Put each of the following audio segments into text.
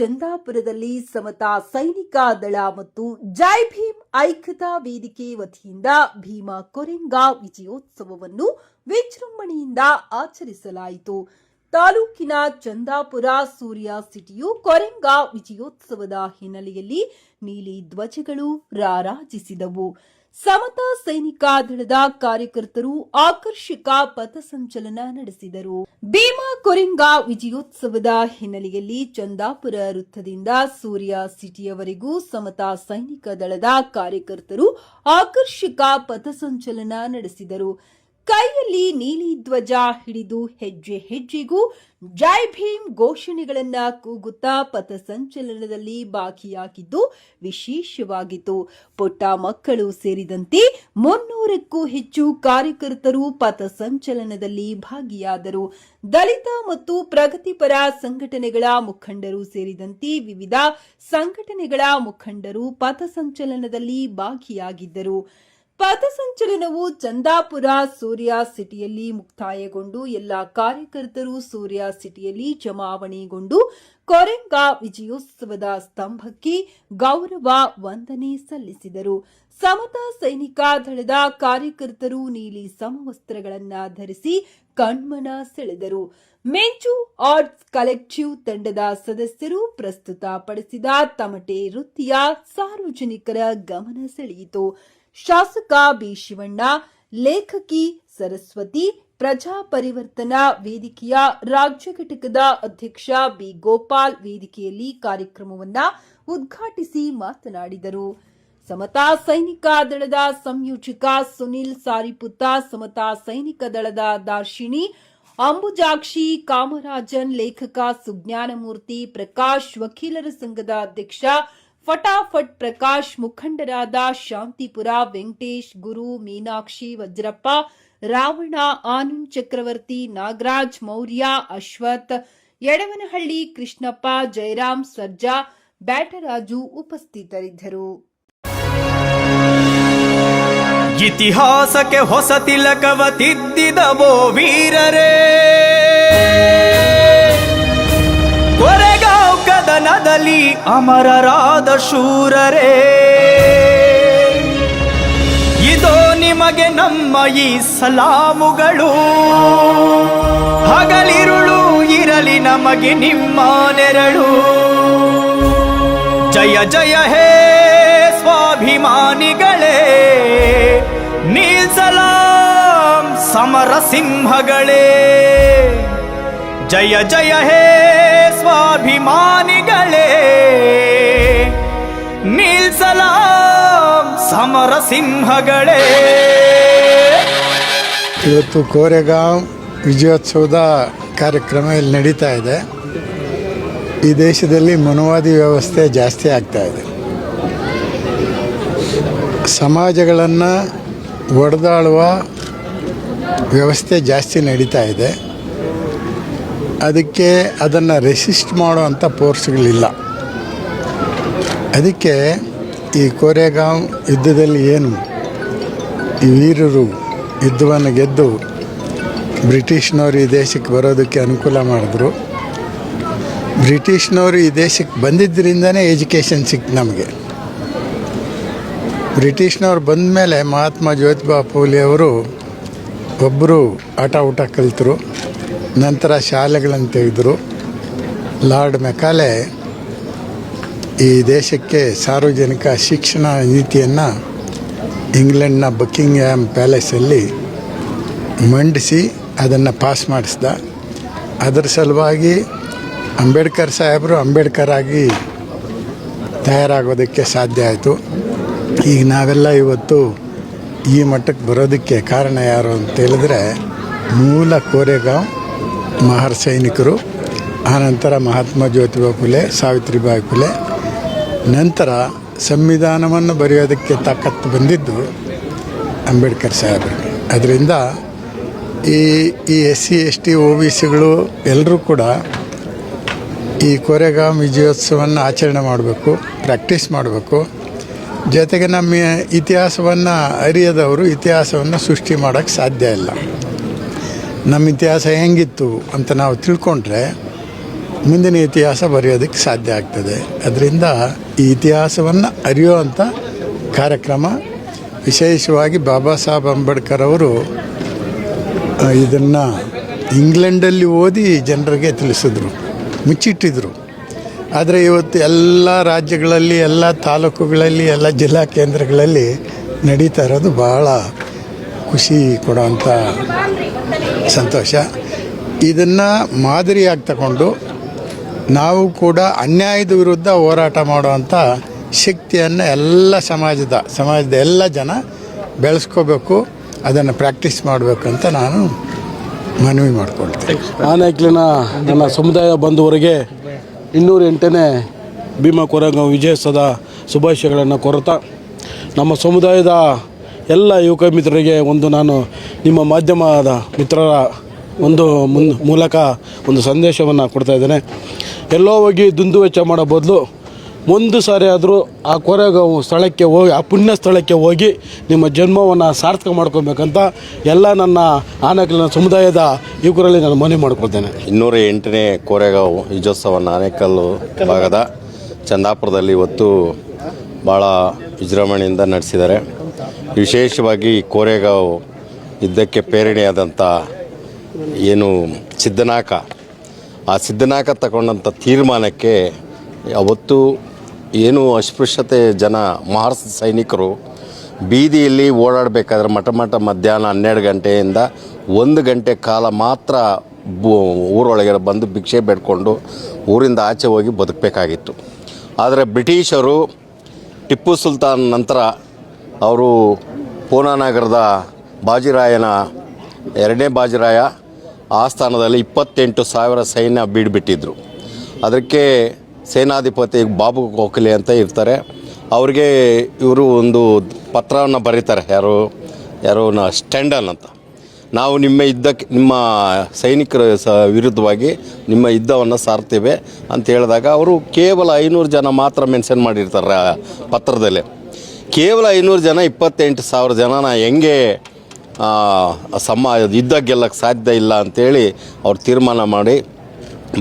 ಚಂದಾಪುರದಲ್ಲಿ ಸಮತಾ ಸೈನಿಕ ದಳ ಮತ್ತು ಜೈ ಭೀಮ್ ಐಕ್ಯತಾ ವೇದಿಕೆ ವತಿಯಿಂದ ಭೀಮಾ ಕೊರೆಂಗಾ ವಿಜಯೋತ್ಸವವನ್ನು ವಿಜೃಂಭಣೆಯಿಂದ ಆಚರಿಸಲಾಯಿತು. ತಾಲೂಕಿನ ಚಂದಾಪುರ ಸೂರ್ಯ ಸಿಟಿಯು ಕೊರೆಂಗಾ ವಿಜಯೋತ್ಸವದ ಹಿನ್ನೆಲೆಯಲ್ಲಿ ನೀಲಿ ಧ್ವಜಗಳು ರಾರಾಜಿಸಿದವು. ಸಮತಾ ಸೈನಿಕ ದಳದ ಕಾರ್ಯಕರ್ತರು ಆಕರ್ಷಕ ಪಥಸಂಚಲನ ನಡೆಸಿದರು. ಭೀಮಾ ಕೊರಿಂಗಾ ವಿಜಯೋತ್ಸವದ ಹಿನ್ನೆಲೆಯಲ್ಲಿ ಚಂದಾಪುರ ವೃತ್ತದಿಂದ ಸೂರ್ಯ ಸಿಟಿಯವರೆಗೂ ಸಮತಾ ಸೈನಿಕ ದಳದ ಕಾರ್ಯಕರ್ತರು ಆಕರ್ಷಕ ಪಥಸಂಚಲನ ನಡೆಸಿದರು. ಕೈಯಲ್ಲಿ ನೀಲಿ ಧ್ವಜ ಹಿಡಿದು ಹೆಜ್ಜೆ ಹೆಜ್ಜೆಗೂ ಜೈ ಭೀಮ್ ಘೋಷಣೆಗಳನ್ನ ಕೂಗುತ್ತಾ ಪಥಸಂಚಲನದಲ್ಲಿ ಭಾಗಿಯಾಗಿದ್ದು ವಿಶೇಷವಾಗಿತ್ತು. ಪುಟ್ಟ ಮಕ್ಕಳು ಸೇರಿದಂತೆ ಮುನ್ನೂರಕ್ಕೂ ಹೆಚ್ಚು ಕಾರ್ಯಕರ್ತರು ಪಥಸಂಚಲನದಲ್ಲಿ ಭಾಗಿಯಾದರು. ದಲಿತ ಮತ್ತು ಪ್ರಗತಿಪರ ಸಂಘಟನೆಗಳ ಮುಖಂಡರು ಸೇರಿದಂತೆ ವಿವಿಧ ಸಂಘಟನೆಗಳ ಮುಖಂಡರು ಪಥಸಂಚಲನದಲ್ಲಿ ಭಾಗಿಯಾಗಿದ್ದರು. ಪಥಸಂಚಲನವು ಚಂದಾಪುರ ಸೂರ್ಯ ಸಿಟಿಯಲ್ಲಿ ಮುಕ್ತಾಯಗೊಂಡು ಎಲ್ಲ ಕಾರ್ಯಕರ್ತರು ಸೂರ್ಯ ಸಿಟಿಯಲ್ಲಿ ಜಮಾವಣೆಗೊಂಡು ಕೊರೆಂಗಾ ವಿಜಯೋತ್ಸವದ ಸ್ತಂಭಕ್ಕೆ ಗೌರವ ವಂದನೆ ಸಲ್ಲಿಸಿದರು. ಸಮತಾ ಸೈನಿಕ ದಳದ ಕಾರ್ಯಕರ್ತರು ನೀಲಿ ಸಮವಸ್ತ್ರಗಳನ್ನ ಧರಿಸಿ ಕಣ್ಮನ ಸೆಳೆದರು. ಮೆಂಚು ಆರ್ಟ್ಸ್ ಕಲೆಕ್ಟಿವ್ ತಂಡದ ಸದಸ್ಯರು ಪ್ರಸ್ತುತಪಡಿಸಿದ ತಮಟೆ ವೃತ್ತಿಯ ಸಾರ್ವಜನಿಕರ ಗಮನ ಸೆಳೆಯಿತು. ಶಾಸಕ ಬಿ ಶಿವಣ್ಣ ಲೇಖಕಿ ಸರಸ್ವತಿ, ಪ್ರಜಾ ಪರಿವರ್ತನಾ ವೇದಿಕೆಯ ರಾಜ್ಯ ಘಟಕದ ಅಧ್ಯಕ್ಷ ಬಿ ಗೋಪಾಲ್ ವೇದಿಕೆಯಲ್ಲಿ ಕಾರ್ಯಕ್ರಮವನ್ನ ಉದ್ಘಾಟಿಸಿ ಮಾತನಾಡಿದರು. ಸಮತಾ ಸೈನಿಕ ದಳದ ಸಂಯೋಜಕ ಸುನಿಲ್ ಸಾರಿಪುತ್ತ, ಸಮತಾ ಸೈನಿಕ ದಳದ ದಾರ್ಶಿಣಿ ಅಂಬುಜಾಕ್ಷಿ ಕಾಮರಾಜನ್, ಲೇಖಕ ಸುಜ್ಞಾನಮೂರ್ತಿ ಪ್ರಕಾಶ್, ವಕೀಲರ ಸಂಘದ ಅಧ್ಯಕ್ಷ ಫಟಾಫಟ್ ಪ್ರಕಾಶ್ ಮುಖಂಡರಾದ ಶಾಂತಿಪುರ, ವೆಂಕಟೇಶ್, ಗುರು, ಮೀನಾಕ್ಷಿ, ವಜ್ರಪ್ಪ, ರಾವಣ, ಆನಂದ್ ಚಕ್ರವರ್ತಿ, ನಾಗರಾಜ್, ಮೌರ್ಯ, ಅಶ್ವಥ್, ಯಡವನಹಳ್ಳಿ, ಕೃಷ್ಣಪ್ಪ, ಜಯರಾಮ್, ಸರ್ಜಾ, ಬ್ಯಾಟರಾಜು ಉಪಸ್ಥಿತರಿದ್ದರು. ಇತಿಹಾಸಕ್ಕೆ ಹೊಸ ತಿಲಕವ ತಿದ್ದಿದವೋ ವೀರರೇ! ಕದನದಲ್ಲಿ ಅಮರರಾದ ಶೂರರೇ. ಇದೋ ನಿಮಗೆ ನಮ್ಮ ಈ ಸಲಾಮುಗಳು. ಹಗಲಿರುಳು ಇರಲಿ ನಮಗೆ ನಿಮ್ಮ ನೆರಳು. ಜಯ ಜಯ ಹೇ ಸ್ವಾಭಿಮಾನಿಗಳೇ. ನೀಲ್ಸಲಾಂ ಸಮರ ಸಿಂಹಗಳೇ. ಜಯ ಜಯ ಹೇ ಸ್ವಾಭಿಮಾನಿಗಳೇ. ನೀಲ್ಸಲಾಂ ಸಮರ ಸಿಂಹಗಳೇ ಇವತ್ತು ಕೋರೆಗಾಂವ್ ವಿಜಯೋತ್ಸವದ ಕಾರ್ಯಕ್ರಮ ಇಲ್ಲಿ ನಡೀತಾ ಇದೆ. ಈ ದೇಶದಲ್ಲಿ ಮನುವಾದಿ ವ್ಯವಸ್ಥೆ ಜಾಸ್ತಿ ಆಗ್ತಾ ಇದೆ. ಸಮಾಜಗಳನ್ನು ಒಡೆದಾಳುವ ವ್ಯವಸ್ಥೆ ಜಾಸ್ತಿ ನಡೀತಾ ಇದೆ. ಅದಕ್ಕೆ ಅದನ್ನು ರೆಸಿಸ್ಟ್ ಮಾಡುವಂಥ ಫೋರ್ಸ್ಗಳಿಲ್ಲ ಅದಕ್ಕೆ ಈ ಕೋರೆಗಾಂವ್ ಯುದ್ಧದಲ್ಲಿ ಏನು ಈ ವೀರರು ಯುದ್ಧವನ್ನು ಗೆದ್ದು ಬ್ರಿಟಿಷ್ನವರು ಈ ದೇಶಕ್ಕೆ ಬರೋದಕ್ಕೆ ಅನುಕೂಲ ಮಾಡಿದ್ರು. ಬ್ರಿಟಿಷ್ನವರು ಈ ದೇಶಕ್ಕೆ ಬಂದಿದ್ದರಿಂದನೇ ಎಜುಕೇಷನ್ ಸಿಕ್ತು ನಮಗೆ. ಬ್ರಿಟಿಷ್ನವ್ರು ಬಂದ ಮೇಲೆ ಮಹಾತ್ಮ ಜ್ಯೋತಿಬಾ ಅವರು ಒಬ್ಬರು ಆಟ ಊಟ ಕಲಿತರು, ನಂತರ ಶಾಲೆಗಳನ್ನು ತೆಗೆದರು. ಲಾರ್ಡ್ ಮೆಕಾಲೆ ಈ ದೇಶಕ್ಕೆ ಸಾರ್ವಜನಿಕ ಶಿಕ್ಷಣ ನೀತಿಯನ್ನು ಇಂಗ್ಲೆಂಡ್ನ ಬಕ್ಕಿಂಗ್ಹ್ಯಾಮ್ ಪ್ಯಾಲೇಸಲ್ಲಿ ಮಂಡಿಸಿ ಅದನ್ನು ಪಾಸ್ ಮಾಡಿಸ್ದ. ಅದರ ಸಲುವಾಗಿ ಅಂಬೇಡ್ಕರ್ ಸಾಹೇಬರು ಅಂಬೇಡ್ಕರ್ ಆಗಿ ತಯಾರಾಗೋದಕ್ಕೆ ಸಾಧ್ಯ ಆಯಿತು. ಈಗ ನಾವೆಲ್ಲ ಇವತ್ತು ಈ ಮಟ್ಟಕ್ಕೆ ಬರೋದಕ್ಕೆ ಕಾರಣ ಯಾರು ಅಂತ ಹೇಳಿದ್ರೆ ಮೂಲ ಕೋರೆಗಾಂವ್ ಮಹಾರ್ ಸೈನಿಕರು. ಆನಂತರ ಮಹಾತ್ಮ ಜ್ಯೋತಿಬಾ ಫುಲೆ, ಸಾವಿತ್ರಿಬಾಯಿ ಫುಲೆ ನಂತರ ಸಂವಿಧಾನವನ್ನು ಬರೆಯೋದಕ್ಕೆ ತಾಕತ್ತು ಬಂದಿದ್ದು ಅಂಬೇಡ್ಕರ್ ಸಾಹೇಬರಿಗೆ ಅದರಿಂದ ಈ ಈ S C, S T O B ಸಿಗಳು ಎಲ್ಲರೂ ಕೂಡ ಈ ಕೊರೆಗಾಮ್ ವಿಜಯೋತ್ಸವವನ್ನು ಆಚರಣೆ ಮಾಡಬೇಕು, ಪ್ರಾಕ್ಟೀಸ್ ಮಾಡಬೇಕು. ಜೊತೆಗೆ ನಮ್ಮ ಇತಿಹಾಸವನ್ನು ಅರಿಯದವರು ಇತಿಹಾಸವನ್ನು ಸೃಷ್ಟಿ ಮಾಡೋಕ್ಕೆ ಸಾಧ್ಯ ಇಲ್ಲ. ನಮ್ಮ ಇತಿಹಾಸ ಹೆಂಗಿತ್ತು ಅಂತ ನಾವು ತಿಳ್ಕೊಂಡ್ರೆ ಮುಂದಿನ ಇತಿಹಾಸ ಬರೆಯೋದಕ್ಕೆ ಸಾಧ್ಯ ಆಗ್ತದೆ. ಅದರಿಂದ ಈ ಇತಿಹಾಸವನ್ನು ಅರಿಯುವಂಥ ಕಾರ್ಯಕ್ರಮ ವಿಶೇಷವಾಗಿ ಬಾಬಾ ಸಾಹೇಬ್ ಅಂಬೇಡ್ಕರ್ ಅವರು ಇದನ್ನು ಇಂಗ್ಲೆಂಡಲ್ಲಿ ಓದಿ ಜನರಿಗೆ ತಿಳಿಸಿದ್ರು, ಮುಚ್ಚಿಟ್ಟಿದ್ರು. ಆದರೆ ಇವತ್ತು ಎಲ್ಲ ರಾಜ್ಯಗಳಲ್ಲಿ, ಎಲ್ಲ ತಾಲೂಕುಗಳಲ್ಲಿ, ಎಲ್ಲ ಜಿಲ್ಲಾ ಕೇಂದ್ರಗಳಲ್ಲಿ ನಡೀತಾ ಇರೋದು ಭಾಳ ಖುಷಿ ಕೊಡುವಂಥ ಸಂತೋಷ. ಇದನ್ನು ಮಾದರಿಯಾಗಿ ತಗೊಂಡು ನಾವು ಕೂಡ ಅನ್ಯಾಯದ ವಿರುದ್ಧ ಹೋರಾಟ ಮಾಡುವಂಥ ಶಕ್ತಿಯನ್ನು ಎಲ್ಲ ಸಮಾಜದ ಸಮಾಜದ ಎಲ್ಲ ಜನ ಬೆಳೆಸ್ಕೋಬೇಕು, ಅದನ್ನು ಪ್ರಾಕ್ಟೀಸ್ ಮಾಡಬೇಕು ಅಂತ ನಾನು ಮನವಿ ಮಾಡ್ಕೊಳ್ತೇನೆ. ಆನೆಕ್ಲಿನ ನನ್ನ ಸಮುದಾಯ ಬಂಧುವರಿಗೆ ಇನ್ನೂರ ಎಂಟನೇ ಭೀಮಾ ಕೊರಂಗ ವಿಜಯೋತ್ಸವದ ಶುಭಾಶಯಗಳನ್ನು ಕೊರತಾ ನಮ್ಮ ಸಮುದಾಯದ ಎಲ್ಲ ಯುವಕ ಮಿತ್ರರಿಗೆ ಒಂದು ನಾನು ನಿಮ್ಮ ಮಾಧ್ಯಮದ ಮಿತ್ರರ ಒಂದು ಮುನ್ ಮೂಲಕ ಒಂದು ಸಂದೇಶವನ್ನು ಕೊಡ್ತಾ ಇದ್ದೇನೆ. ಎಲ್ಲೋ ಹೋಗಿ ದುಂದು ವೆಚ್ಚ ಮಾಡೋ ಬದಲು ಒಂದು ಸಾರಿ ಆದರೂ ಆ ಕೊರೆಗಾವು ಸ್ಥಳಕ್ಕೆ ಹೋಗಿ, ಆ ಪುಣ್ಯ ಸ್ಥಳಕ್ಕೆ ಹೋಗಿ ನಿಮ್ಮ ಜನ್ಮವನ್ನು ಸಾರ್ಥಕ ಮಾಡ್ಕೊಬೇಕಂತ ಎಲ್ಲ ನನ್ನ ಆನೆಕಲಿನ ಸಮುದಾಯದ ಯುವಕರಲ್ಲಿ ನಾನು ಮನವಿ ಮಾಡ್ಕೊಳ್ತೇನೆ. ಇನ್ನೂರ ಎಂಟನೇ ಕೋರೆಗಾಂವ್ ಯುಜೋತ್ಸವ ಆನೇಕಲ್ಲು ಭಾಗದ ಚಂದಾಪುರದಲ್ಲಿ ಇವತ್ತು ಭಾಳ ವಿಜೃಂಭಣೆಯಿಂದ ನಡೆಸಿದ್ದಾರೆ. ವಿಶೇಷವಾಗಿ ಈ ಇದ್ದಕ್ಕೆ ಪ್ರೇರಣೆಯಾದಂಥ ಏನು ಸಿದ್ಧನಾಕ ಆ ಸಿದ್ಧನಾಯಕ ತಗೊಂಡಂಥ ತೀರ್ಮಾನಕ್ಕೆ ಅವತ್ತು ಏನು ಅಸ್ಪೃಶ್ಯತೆ ಜನ ಮಹಾರ್ಸ್ ಸೈನಿಕರು ಬೀದಿಯಲ್ಲಿ ಓಡಾಡಬೇಕಾದ್ರೆ ಮಠ ಮಠ ಮಧ್ಯಾಹ್ನ ಹನ್ನೆರಡು ಗಂಟೆಯಿಂದ ಒಂದು ಗಂಟೆ ಕಾಲ ಮಾತ್ರ ಊರೊಳಗೆ ಬಂದು ಭಿಕ್ಷೆ ಬೇಡ್ಕೊಂಡು ಊರಿಂದ ಆಚೆ ಹೋಗಿ ಬದುಕಬೇಕಾಗಿತ್ತು. ಆದರೆ ಬ್ರಿಟಿಷರು ಟಿಪ್ಪು ಸುಲ್ತಾನ್ ನಂತರ ಅವರು ಪೂನಾನಗರದ ಬಾಜಿರಾಯನ ಎರಡನೇ ಬಾಜಿರಾಯ ಆಸ್ಥಾನದಲ್ಲಿ ಇಪ್ಪತ್ತೆಂಟು ಸಾವಿರ ಸೈನ್ಯ ಬೀಡ್ಬಿಟ್ಟಿದ್ರು. ಅದಕ್ಕೆ ಸೇನಾಧಿಪತಿ ಬಾಬು ಗೋಖಲೆ ಅಂತ ಇರ್ತಾರೆ. ಅವ್ರಿಗೆ ಇವರು ಒಂದು ಪತ್ರವನ್ನು ಬರೀತಾರೆ ಯಾರು ಯಾರು ಸ್ಟ್ಯಾಂಡಲ್ ಅಂತ. ನಾವು ನಿಮ್ಮ ಯುದ್ಧಕ್ಕೆ ನಿಮ್ಮ ಸೈನಿಕರ ಸ ವಿರುದ್ಧವಾಗಿ ನಿಮ್ಮ ಯುದ್ಧವನ್ನು ಸಾರ್ತೇವೆ ಅಂತ ಹೇಳಿದಾಗ ಅವರು ಕೇವಲ ಐನೂರು ಜನ ಮಾತ್ರ ಮೆನ್ಷನ್ ಮಾಡಿರ್ತಾರೆ ಆ ಪತ್ರದಲ್ಲಿ. ಕೇವಲ ಐನೂರು ಜನ ಇಪ್ಪತ್ತೆಂಟು ಸಾವಿರ ಜನನ ಹೆಂಗೆ ಆ, ಸಮ ಯುದ್ಧ ಗೆಲ್ಲಕ್ಕೆ ಸಾಧ್ಯ ಇಲ್ಲ ಅಂಥೇಳಿ ಅವ್ರು ತೀರ್ಮಾನ ಮಾಡಿ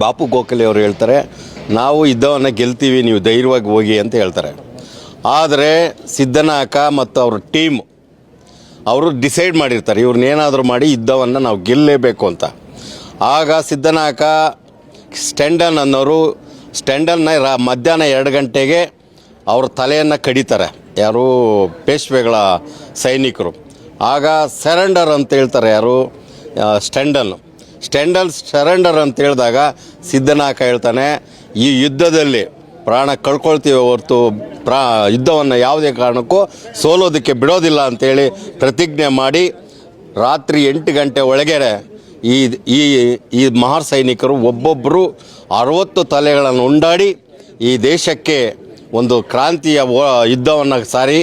ಬಾಪು ಗೋಖಲೆ ಅವರು ಹೇಳ್ತಾರೆ, ನಾವು ಯುದ್ಧವನ್ನು ಗೆಲ್ತೀವಿ, ನೀವು ಧೈರ್ಯವಾಗಿ ಹೋಗಿ ಅಂತ ಹೇಳ್ತಾರೆ. ಆದರೆ ಸಿದ್ಧನಾಕ ಮತ್ತು ಅವ್ರ ಟೀಮ್, ಅವರು ಡಿಸೈಡ್ ಮಾಡಿರ್ತಾರೆ ಇವ್ರನ್ನೇನಾದರೂ ಮಾಡಿ ಯುದ್ಧವನ್ನು ನಾವು ಗೆಲ್ಲಲೇಬೇಕು ಅಂತ. ಆಗ ಸಿದ್ಧನಾಕ ಸ್ಟ್ಯಾಂಡನ್ ಅನ್ನೋರು ಸ್ಟ್ಯಾಂಡನ್ನ ರಾ, ಮಧ್ಯಾಹ್ನ ಎರಡು ಗಂಟೆಗೆ ಅವ್ರ ತಲೆಯನ್ನು ಕಡಿತಾರೆ. ಯಾರು ಪೇಶ್ವೆಗಳ ಸೈನಿಕರು. ಆಗ ಸರೆಂಡರ್ ಅಂತ ಹೇಳ್ತಾರೆ ಯಾರು? ಸ್ಟ್ಯಾಂಡಲ್ ಸ್ಟ್ಯಾಂಡಲ್ ಸರೆಂಡರ್ ಅಂತ ಹೇಳಿದಾಗ ಸಿದ್ಧನಾಕ ಹೇಳ್ತಾನೆ, ಈ ಯುದ್ಧದಲ್ಲಿ ಪ್ರಾಣ ಕಳ್ಕೊಳ್ತೀವಿ ಹೊರತು ಪ್ರಾ, ಯುದ್ಧವನ್ನು ಯಾವುದೇ ಕಾರಣಕ್ಕೂ ಸೋಲೋದಕ್ಕೆ ಬಿಡೋದಿಲ್ಲ ಅಂತೇಳಿ ಪ್ರತಿಜ್ಞೆ ಮಾಡಿ ರಾತ್ರಿ ಎಂಟು ಗಂಟೆ ಒಳಗಡೆ ಈ ಈ ಈ ಮಹಾ ಸೈನಿಕರು ಒಬ್ಬೊಬ್ಬರು ಅರವತ್ತು ತಲೆಗಳನ್ನು ಉಂಡಾಡಿ ಈ ದೇಶಕ್ಕೆ ಒಂದು ಕ್ರಾಂತಿಯ ಯುದ್ಧವನ್ನು ಸಾರಿ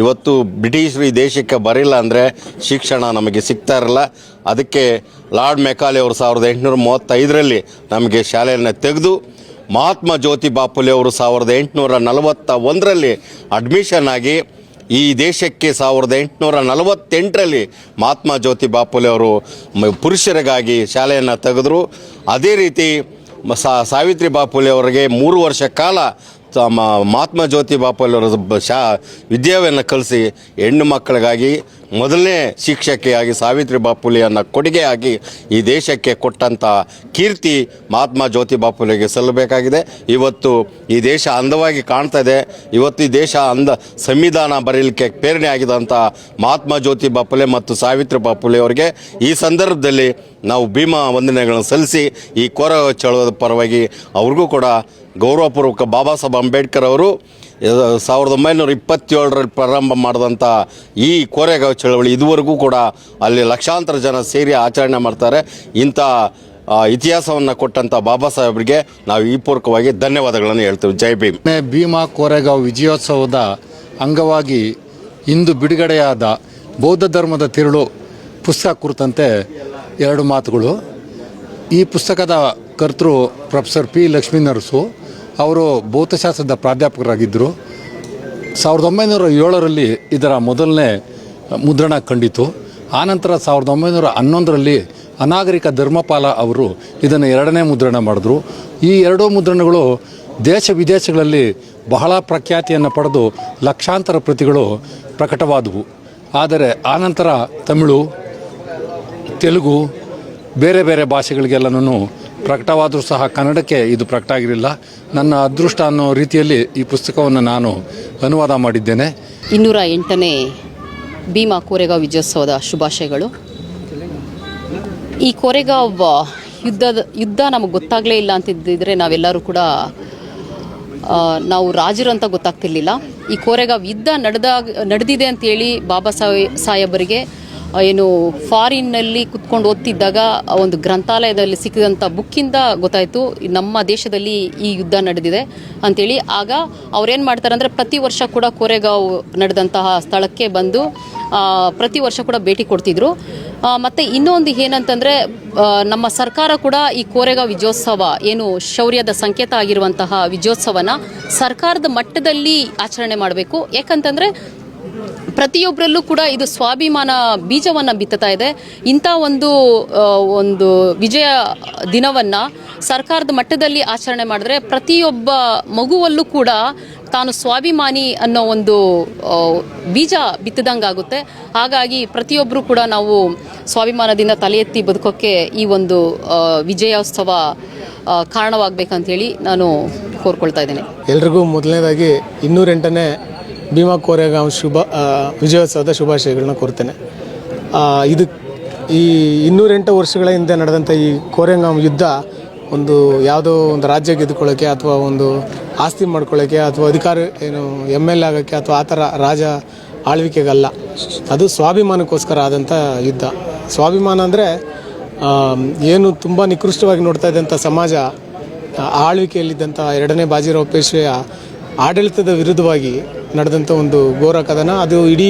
ಇವತ್ತು ಬ್ರಿಟಿಷರು ಈ ದೇಶಕ್ಕೆ ಬರಿಲ್ಲ ಅಂದರೆ ಶಿಕ್ಷಣ ನಮಗೆ ಸಿಗ್ತಾ ಇರಲ್ಲ. ಅದಕ್ಕೆ ಲಾರ್ಡ್ ಮೆಕಾಲೆ ಅವರು ಸಾವಿರದ ಎಂಟುನೂರ ಮೂವತ್ತೈದರಲ್ಲಿ ನಮಗೆ ಶಾಲೆಯನ್ನು ತೆಗೆದು ಮಹಾತ್ಮ ಜ್ಯೋತಿ ಬಾಪುಲೆ ಅವರು ಸಾವಿರದ ಎಂಟುನೂರ ನಲವತ್ತ ಒಂದರಲ್ಲಿ ಅಡ್ಮಿಷನ್ ಆಗಿ ಈ ದೇಶಕ್ಕೆ ಸಾವಿರದ ಎಂಟುನೂರ ನಲವತ್ತೆಂಟರಲ್ಲಿ ಮಹಾತ್ಮ ಜ್ಯೋತಿ ಬಾಪುಲಿ ಅವರು ಪುರುಷರಿಗಾಗಿ ಶಾಲೆಯನ್ನು ತೆಗೆದರು. ಅದೇ ರೀತಿ ಸಾವಿತ್ರಿ ಬಾಪುಲಿ ಅವರಿಗೆ ಮೂರು ವರ್ಷ ಕಾಲ ಮಹಾತ್ಮ ಜ್ಯೋತಿ ಬಾಪುಲೆ ಅವರ ಬ- ಶಾ ವಿದ್ಯಾವನ್ನು ಕಲಿಸಿ ಹೆಣ್ಣು ಮಕ್ಕಳಿಗಾಗಿ ಮೊದಲನೇ ಶಿಕ್ಷಕಿಯಾಗಿ ಸಾವಿತ್ರಿ ಬಾಪುಲೆಯನ್ನು ಕೊಡುಗೆಯಾಗಿ ಈ ದೇಶಕ್ಕೆ ಕೊಟ್ಟಂಥ ಕೀರ್ತಿ ಮಹಾತ್ಮ ಜ್ಯೋತಿ ಬಾಪುಲೆಗೆ ಸಲ್ಲಬೇಕಾಗಿದೆ. ಇವತ್ತು ಈ ದೇಶ ಅಂದವಾಗಿ ಕಾಣ್ತಾ ಇದೆ. ಇವತ್ತು ಈ ದೇಶ ಅಂದ ಸಂವಿಧಾನ ಬರೀಲಿಕ್ಕೆ ಪ್ರೇರಣೆ ಆಗಿದಂಥ ಮಹಾತ್ಮ ಜ್ಯೋತಿ ಬಾಪುಲೆ ಮತ್ತು ಸಾವಿತ್ರಿ ಬಾಪುಲೆ ಅವರಿಗೆ ಈ ಸಂದರ್ಭದಲ್ಲಿ ನಾವು ಭೀಮಾ ವಂದನೆಗಳನ್ನು ಸಲ್ಲಿಸಿ ಈ ಕೋರ ಚಳವದ ಪರವಾಗಿ ಅವ್ರಿಗೂ ಕೂಡ ಗೌರವಪೂರ್ವಕ ಬಾಬಾ ಸಾಹೇಬ್ ಅಂಬೇಡ್ಕರ್ ಅವರು ಸಾವಿರದ ಒಂಬೈನೂರ ಇಪ್ಪತ್ತೇಳರಲ್ಲಿ ಪ್ರಾರಂಭ ಮಾಡಿದಂಥ ಈ ಕೋರೆಗಾವ್ ಚಳವಳಿ ಇದುವರೆಗೂ ಕೂಡ ಅಲ್ಲಿ ಲಕ್ಷಾಂತರ ಜನ ಸೇರಿ ಆಚರಣೆ ಮಾಡ್ತಾರೆ. ಇಂಥ ಇತಿಹಾಸವನ್ನು ಕೊಟ್ಟಂಥ ಬಾಬಾ ಸಾಹೇಬ್ರಿಗೆ ನಾವು ಈ ಪೂರ್ವಕವಾಗಿ ಧನ್ಯವಾದಗಳನ್ನು ಹೇಳ್ತೇವೆ. ಜೈ ಭೀಮ್. ಭೀಮಾ ಕೋರೆಗಾವ್ ವಿಜಯೋತ್ಸವದ ಅಂಗವಾಗಿ ಇಂದು ಬಿಡುಗಡೆಯಾದ ಬೌದ್ಧ ಧರ್ಮದ ತಿರುಳು ಪುಸ್ತಕ ಕುರಿತಂತೆ ಎರಡು ಮಾತುಗಳು. ಈ ಪುಸ್ತಕದ ಕರ್ತೃ ಪ್ರೊಫೆಸರ್ ಪಿ ಲಕ್ಷ್ಮೀನರಸು ಅವರು ಭೌತಶಾಸ್ತ್ರದ ಪ್ರಾಧ್ಯಾಪಕರಾಗಿದ್ದರು. ಸಾವಿರದ ಒಂಬೈನೂರ ಏಳರಲ್ಲಿ ಇದರ ಮೊದಲನೇ ಮುದ್ರಣ ಕಂಡಿತು. ಆನಂತರ ಸಾವಿರದ ಒಂಬೈನೂರ ಹನ್ನೊಂದರಲ್ಲಿ ಅನಾಗರಿಕ ಧರ್ಮಪಾಲ ಅವರು ಇದನ್ನು ಎರಡನೇ ಮುದ್ರಣ ಮಾಡಿದ್ರು. ಈ ಎರಡೂ ಮುದ್ರಣಗಳು ದೇಶ ವಿದೇಶಗಳಲ್ಲಿ ಬಹಳ ಪ್ರಖ್ಯಾತಿಯನ್ನು ಪಡೆದು ಲಕ್ಷಾಂತರ ಪ್ರತಿಗಳು ಪ್ರಕಟವಾದವು. ಆದರೆ ಆನಂತರ ತಮಿಳು, ತೆಲುಗು, ಬೇರೆ ಬೇರೆ ಭಾಷೆಗಳಿಗೆಲ್ಲನೂ ಪ್ರಕಟವಾದರೂ ಸಹ ಕನ್ನಡಕ್ಕೆ ಇದು ಪ್ರಕಟ ಆಗಿರಲಿಲ್ಲ ನನ್ನ ಅದೃಷ್ಟ ಅನ್ನೋ ರೀತಿಯಲ್ಲಿ ಈ ಪುಸ್ತಕವನ್ನು ನಾನು ಅನುವಾದ ಮಾಡಿದ್ದೇನೆ. ಇನ್ನೂರ ಎಂಟನೇ ಭೀಮಾ ಕೋರೆಗಾಂವ್ ವಿಜಯೋತ್ಸವದ ಶುಭಾಶಯಗಳು. ಈ ಕೋರೆಗಾಂವ್ ಯುದ್ಧದ ಯುದ್ಧ ನಮಗೆ ಗೊತ್ತಾಗಲೇ ಇಲ್ಲ ಅಂತಿದ್ದರೆ ನಾವೆಲ್ಲರೂ ಕೂಡ ನಾವು ರಾಜರು ಅಂತ ಗೊತ್ತಾಗ್ತಿರ್ಲಿಲ್ಲ. ಈ ಕೋರೆಗಾಂವ್ ಯುದ್ಧ ನಡೆದಾಗ, ನಡೆದಿದೆ ಅಂತೇಳಿ ಬಾಬಾ ಸಾಹೇಬ್, ಸಾಹೇಬರಿಗೆ ಏನು ಫಾರಿನ್ನಲ್ಲಿ ಕುತ್ಕೊಂಡು ಓದ್ತಿದ್ದಾಗ ಒಂದು ಗ್ರಂಥಾಲಯದಲ್ಲಿ ಸಿಕ್ಕಿದಂಥ ಬುಕ್ಕಿಂದ ಗೊತ್ತಾಯಿತು ನಮ್ಮ ದೇಶದಲ್ಲಿ ಈ ಯುದ್ಧ ನಡೆದಿದೆ ಅಂತೇಳಿ. ಆಗ ಅವ್ರೇನು ಮಾಡ್ತಾರೆ ಅಂದರೆ ಪ್ರತಿ ವರ್ಷ ಕೂಡ ಕೋರೆಗಾವ್ ನಡೆದಂತಹ ಸ್ಥಳಕ್ಕೆ ಬಂದು ಪ್ರತಿ ವರ್ಷ ಕೂಡ ಭೇಟಿ ಕೊಡ್ತಿದ್ರು. ಮತ್ತೆ ಇನ್ನೊಂದು ಏನಂತಂದರೆ ನಮ್ಮ ಸರ್ಕಾರ ಕೂಡ ಈ ಕೋರೆಗಾವ್ ವಿಜಯೋತ್ಸವ, ಏನು ಶೌರ್ಯದ ಸಂಕೇತ ಆಗಿರುವಂತಹ ವಿಜಯೋತ್ಸವನ ಸರ್ಕಾರದ ಮಟ್ಟದಲ್ಲಿ ಆಚರಣೆ ಮಾಡಬೇಕು. ಯಾಕಂತಂದರೆ ಪ್ರತಿಯೊಬ್ಬರಲ್ಲೂ ಕೂಡ ಇದು ಸ್ವಾಭಿಮಾನ ಬೀಜವನ್ನು ಬಿತ್ತುತ್ತಾ ಇದೆ. ಇಂಥ ಒಂದು ಒಂದು ವಿಜಯ ದಿನವನ್ನು ಸರ್ಕಾರದ ಮಟ್ಟದಲ್ಲಿ ಆಚರಣೆ ಮಾಡಿದ್ರೆ ಪ್ರತಿಯೊಬ್ಬ ಮಗುವಲ್ಲೂ ಕೂಡ ತಾನು ಸ್ವಾಭಿಮಾನಿ ಅನ್ನೋ ಒಂದು ಬೀಜ ಬಿತ್ತದಂಗಾಗುತ್ತೆ. ಹಾಗಾಗಿ ಪ್ರತಿಯೊಬ್ಬರು ಕೂಡ ನಾವು ಸ್ವಾಭಿಮಾನದಿಂದ ತಲೆ ಎತ್ತಿ ಬದುಕೋಕ್ಕೆ ಈ ಒಂದು ವಿಜಯೋತ್ಸವ ಕಾರಣವಾಗಬೇಕಂತೇಳಿ ನಾನು ಕೋರ್ಕೊಳ್ತಾ ಇದ್ದೀನಿ. ಎಲ್ರಿಗೂ ಮೊದಲನೇದಾಗಿ ಇನ್ನೂರೆಂಟನೇ ಭೀಮಾ ಕೋರೆಗಾಂವ್ ಶುಭ ವಿಜಯೋತ್ಸವದ ಶುಭಾಶಯಗಳನ್ನ ಕೋರ್ತೇನೆ. ಇದು ಈ ಇನ್ನೂರೆಂಟು ವರ್ಷಗಳ ಹಿಂದೆ ನಡೆದಂಥ ಈ ಕೋರೆಗಾಂವ್ ಯುದ್ಧ ಒಂದು ಯಾವುದೋ ಒಂದು ರಾಜ್ಯ ಗೆದ್ದುಕೊಳ್ಳೋಕ್ಕೆ ಅಥವಾ ಒಂದು ಆಸ್ತಿ ಮಾಡ್ಕೊಳ್ಳೋಕ್ಕೆ ಅಥವಾ ಅಧಿಕಾರ ಏನು ಎಂ ಎಲ್ ಆಗೋಕ್ಕೆ ಅಥವಾ ಆ ಥರ ರಾಜ ಆಳ್ವಿಕೆಗಲ್ಲ. ಅದು ಸ್ವಾಭಿಮಾನಕ್ಕೋಸ್ಕರ ಆದಂಥ ಯುದ್ಧ. ಸ್ವಾಭಿಮಾನ ಅಂದರೆ ಏನು ತುಂಬ ನಿಕೃಷ್ಟವಾಗಿ ನೋಡ್ತಾ ಇದ್ದಂಥ ಸಮಾಜ ಆಳ್ವಿಕೆಯಲ್ಲಿದ್ದಂಥ ಎರಡನೇ ಬಾಜಿರಾವ್ ಪೇಶ್ವೆಯ ಆಡಳಿತದ ವಿರುದ್ಧವಾಗಿ ನಡೆದಂಥ ಒಂದು ಘೋರ ಕದನ. ಅದು ಇಡೀ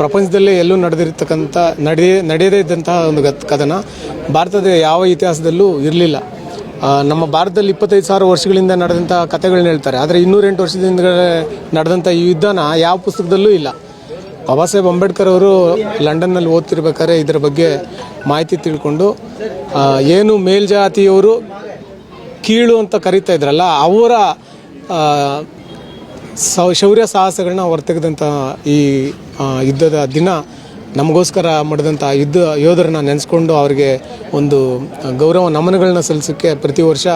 ಪ್ರಪಂಚದಲ್ಲೇ ಎಲ್ಲೂ ನಡೆದಿರ್ತಕ್ಕಂಥ ನಡೆಯ ನಡೆಯದೇ ಇದ್ದಂತಹ ಒಂದು ಕದನ. ಭಾರತದ ಯಾವ ಇತಿಹಾಸದಲ್ಲೂ ಇರಲಿಲ್ಲ. ನಮ್ಮ ಭಾರತದಲ್ಲಿ ಇಪ್ಪತ್ತೈದು ಸಾವಿರ ವರ್ಷಗಳಿಂದ ನಡೆದಂಥ ಕಥೆಗಳನ್ನ ಹೇಳ್ತಾರೆ. ಆದರೆ ಇನ್ನೂರೆಂಟು ವರ್ಷದಿಂದ ನಡೆದಂಥ ಈ ಯುದ್ಧನ ಯಾವ ಪುಸ್ತಕದಲ್ಲೂ ಇಲ್ಲ. ಬಾಬಾ ಸಾಹೇಬ್ ಅಂಬೇಡ್ಕರ್ ಅವರು ಲಂಡನ್ನಲ್ಲಿ ಓದ್ತಿರ್ಬೇಕಾದ್ರೆ ಇದರ ಬಗ್ಗೆ ಮಾಹಿತಿ ತಿಳ್ಕೊಂಡು ಏನು ಮೇಲ್ಜಾತಿಯವರು ಕೀಳು ಅಂತ ಕರೀತಾ ಇದ್ರಲ್ಲ, ಅವರ ಸೌ- ಶೌರ್ಯ ಸಾಹಸಗಳನ್ನ ಹೊರತೆಗೆದಂಥ ಈ ಯುದ್ಧದ ದಿನ ನಮಗೋಸ್ಕರ ಮಾಡಿದಂಥ ಯುದ್ಧ ಯೋಧರನ್ನ ನೆನೆಸ್ಕೊಂಡು ಅವರಿಗೆ ಒಂದು ಗೌರವ ನಮನಗಳನ್ನ ಸಲ್ಲಿಸೋಕ್ಕೆ ಪ್ರತಿ ವರ್ಷ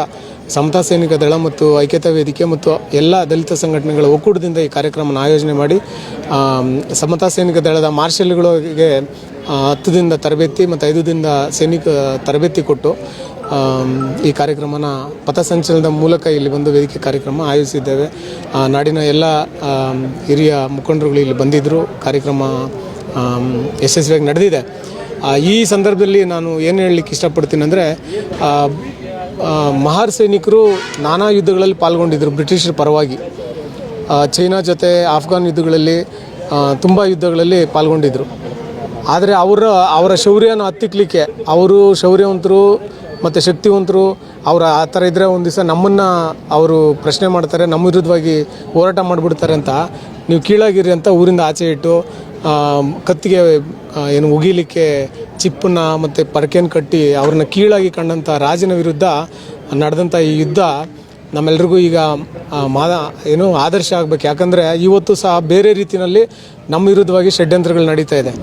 ಸಮತಾ ಸೈನಿಕ ದಳ ಮತ್ತು ಐಕ್ಯತಾ ವೇದಿಕೆ ಮತ್ತು ಎಲ್ಲ ದಲಿತ ಸಂಘಟನೆಗಳ ಒಕ್ಕೂಟದಿಂದ ಈ ಕಾರ್ಯಕ್ರಮನ ಆಯೋಜನೆ ಮಾಡಿ ಸಮತಾ ಸೈನಿಕ ದಳದ ಮಾರ್ಷಲ್ಗಳಿಗೆ ಹತ್ತು ದಿನದ ತರಬೇತಿ ಮತ್ತು ಐದು ದಿನದ ಸೈನಿಕ ತರಬೇತಿ ಕೊಟ್ಟು ಈ ಕಾರ್ಯಕ್ರಮನ ಪಥಸಂಚಲನದ ಮೂಲಕ ಇಲ್ಲಿ ಬಂದು ವೇದಿಕೆ ಕಾರ್ಯಕ್ರಮ ಆಯೋಜಿಸಿದ್ದೇವೆ. ನಾಡಿನ ಎಲ್ಲ ಹಿರಿಯ ಮುಖಂಡರುಗಳು ಇಲ್ಲಿ ಬಂದಿದ್ದರು ಕಾರ್ಯಕ್ರಮ ಯಶಸ್ವಿಯಾಗಿ ನಡೆದಿದೆ. ಈ ಸಂದರ್ಭದಲ್ಲಿ ನಾನು ಏನು ಹೇಳಲಿಕ್ಕೆ ಇಷ್ಟಪಡ್ತೀನಿ ಅಂದರೆ ಮಹಾರ್ ಸೈನಿಕರು ನಾನಾ ಯುದ್ಧಗಳಲ್ಲಿ ಪಾಲ್ಗೊಂಡಿದ್ದರು ಬ್ರಿಟಿಷರ ಪರವಾಗಿ. ಚೈನಾ ಜೊತೆ ಆಫ್ಘಾನ್ ಯುದ್ಧಗಳಲ್ಲಿ ತುಂಬ ಯುದ್ಧಗಳಲ್ಲಿ ಪಾಲ್ಗೊಂಡಿದ್ದರು ಆದರೆ ಅವರ ಅವರ ಶೌರ್ಯನ ಹತ್ತಿಕ್ಲಿಕ್ಕೆ, ಅವರು ಶೌರ್ಯವಂತರು ಮತ್ತು ಶಕ್ತಿವಂತರು ಅವರು ಆ ಥರ ಇದ್ದರೆ ಒಂದು ದಿವಸ ನಮ್ಮನ್ನು ಅವರು ಪ್ರಶ್ನೆ ಮಾಡ್ತಾರೆ, ನಮ್ಮ ವಿರುದ್ಧವಾಗಿ ಹೋರಾಟ ಮಾಡಿಬಿಡ್ತಾರೆ ಅಂತ. ನೀವು ಕೀಳಾಗಿರಿ ಅಂತ ಊರಿಂದ ಆಚೆ ಇಟ್ಟು ಕತ್ತಿಗೆ ಏನು ಉಗಿಲಿಕ್ಕೆ ಚಿಪ್ಪನ್ನು ಮತ್ತು ಪರಕೆಯನ್ನು ಕಟ್ಟಿ ಅವ್ರನ್ನ ಕೀಳಾಗಿ ಕಂಡಂಥ ರಾಜನ ವಿರುದ್ಧ ನಡೆದಂಥ ಈ ಯುದ್ಧ ನಮ್ಮೆಲ್ರಿಗೂ ಈಗ ಮಾದ, ಏನು ಆದರ್ಶ ಆಗಬೇಕು. ಯಾಕಂದರೆ ಇವತ್ತು ಸಹ ಬೇರೆ ರೀತಿಯಲ್ಲಿ ನಮ್ಮ ವಿರುದ್ಧವಾಗಿ ಷಡ್ಯಂತ್ರಗಳು ನಡೀತಾ ಇದೆ.